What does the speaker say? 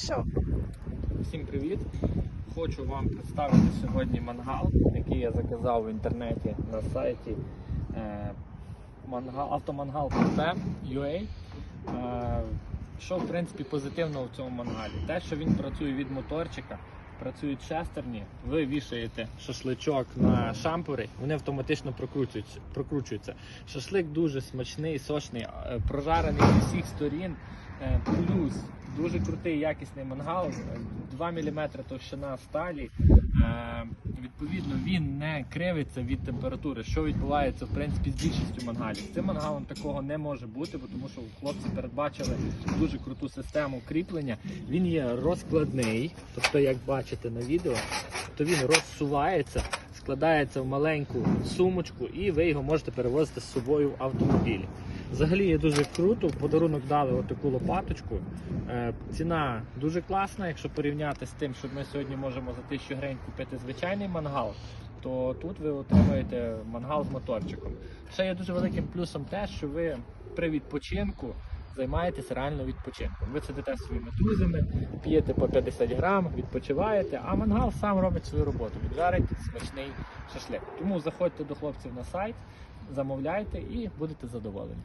пішов. Всім привіт! Хочу вам представити сьогодні мангал, який я заказав в інтернеті на сайті е, автомангал.ua. Е, що в принципі позитивно в цьому мангалі? Те, що він працює від моторчика, працюють шестерні, ви вішаєте шашличок на шампури, вони автоматично прокручуються. прокручуються. Шашлик дуже смачний, сочний, е, прожарений з усіх сторін. Е, Плюс дуже крутий якісний мангал, е, 2 мм товщина сталі. Е, Відповідно, він не кривиться від температури, що відбувається в принципі з більшістю мангалів. Цим мангалом такого не може бути, бо тому що хлопці передбачили дуже круту систему кріплення. Він є розкладний, тобто, як бачите на відео, то він розсувається, складається в маленьку сумочку, і ви його можете перевозити з собою в автомобілі. Взагалі є дуже круто. В подарунок дали отаку лопаточку. Е, ціна дуже класна. Якщо порівняти з тим, що ми сьогодні можемо за 1000 гривень купити звичайний мангал, то тут ви отримуєте мангал з моторчиком. Ще є дуже великим плюсом те, що ви при відпочинку займаєтесь реально відпочинком. Ви сидите своїми друзями, п'єте по 50 грам, відпочиваєте, а мангал сам робить свою роботу. Віджарить смачний шашлик. Тому заходьте до хлопців на сайт, замовляйте і будете задоволені.